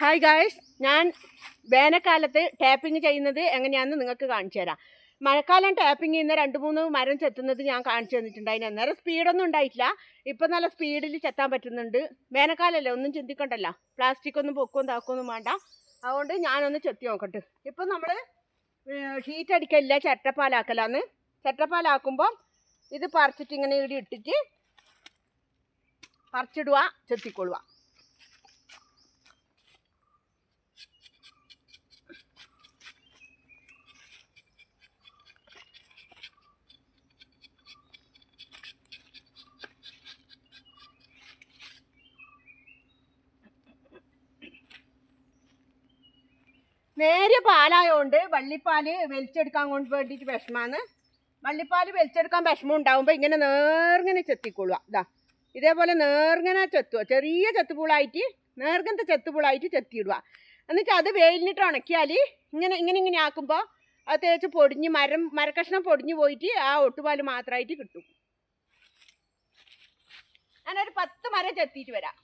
Hi guys ഞാൻ വേനൽക്കാലത്ത് tapping ചെയ്യുന്നത് എങ്ങനെയാണെന്ന് നിങ്ങൾക്ക് കാണിച്ചു തരാം. മഴക്കാലം ടാപ്പിംഗ് ചെയ്യുന്ന രണ്ട് മൂന്ന് മരം ചെത്തുന്നത് ഞാൻ കാണിച്ചു തന്നിട്ടുണ്ട്. അതിന് അന്നേരം സ്പീഡൊന്നും ഉണ്ടായിട്ടില്ല. ഇപ്പം നല്ല സ്പീഡിൽ ചെത്താൻ പറ്റുന്നുണ്ട്. വേനൽക്കാലമല്ലേ ഒന്നും ചിന്തിക്കണ്ടല്ലോ. പ്ലാസ്റ്റിക് ഒന്നും പൊക്കും താക്കൊന്നും വേണ്ട. അതുകൊണ്ട് ഞാനൊന്ന് ചെത്തി നോക്കട്ടെ. ഇപ്പം നമ്മൾ ഷീറ്റ് അടിക്കലില്ല ചട്ടപ്പാലാക്കലാന്ന് ചട്ടപ്പാലാക്കുമ്പോൾ ഇത് പറിച്ചിട്ട് ഇങ്ങനെ ഇവിടെ ഇട്ടിട്ട് പറിച്ചിടുക ചെത്തിക്കൊള്ളുക. നേരിയ പാലായതുകൊണ്ട് വള്ളിപ്പാൽ വലിച്ചെടുക്കാൻ കൊണ്ട് വേണ്ടിയിട്ട് വിഷമാണ് വള്ളിപ്പാൽ വലിച്ചെടുക്കാൻ വിഷമം ഉണ്ടാകുമ്പോൾ ഇങ്ങനെ നേർങ്ങനെ ചെത്തിക്കൊള്ളുക. ഇതാ ഇതേപോലെ നേർങ്ങനെ ചെത്തുക. ചെറിയ ചെത്തുപൂളായിട്ട് നേർങ്ങനത്തെ ചെത്തുപൂളായിട്ട് ചെത്തിയിടുക. എന്നിട്ട് അത് വെയിലിനിട്ട് ഉണക്കിയാൽ ഇങ്ങനെ ഇങ്ങനെ ഇങ്ങനെ ആക്കുമ്പോൾ അത് തേച്ച് പൊടിഞ്ഞ് മരം മരക്കഷ്ണം പൊടിഞ്ഞ് പോയിട്ട് ആ ഒട്ടുപാൽ മാത്രമായിട്ട് കിട്ടും. ഒരു പത്ത് മരം ചെത്തിയിട്ട് വരാം.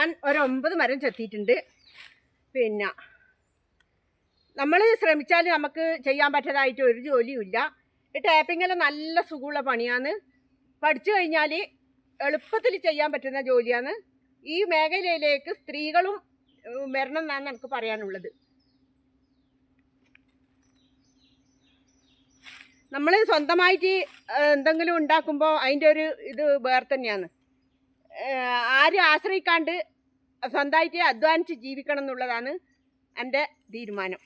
ഞാൻ ഒരു ഒമ്പത് മരം ചെത്തിയിട്ടുണ്ട്. പിന്നെ നമ്മൾ ശ്രമിച്ചാൽ നമുക്ക് ചെയ്യാൻ പറ്റാതായിട്ട് ഒരു ജോലിയുമില്ല. ഈ ടാപ്പിങ്ങെല്ലാം നല്ല സുഖമുള്ള പണിയാണ്. പഠിച്ചു കഴിഞ്ഞാൽ എളുപ്പത്തിൽ ചെയ്യാൻ പറ്റുന്ന ജോലിയാണ്. ഈ മേഖലയിലേക്ക് സ്ത്രീകളും വരണം എന്നാണ് നമുക്ക് പറയാനുള്ളത്. നമ്മൾ സ്വന്തമായിട്ട് എന്തെങ്കിലും ഉണ്ടാക്കുമ്പോൾ അതിന്റെ ഒരു ഇത് വേറെ തന്നെയാണ്. ആരും ആശ്രയിക്കാണ്ട് സ്വന്തമായിട്ട് അധ്വാനിച്ച് ജീവിക്കണം എന്നുള്ളതാണ് എന്റെ തീരുമാനം.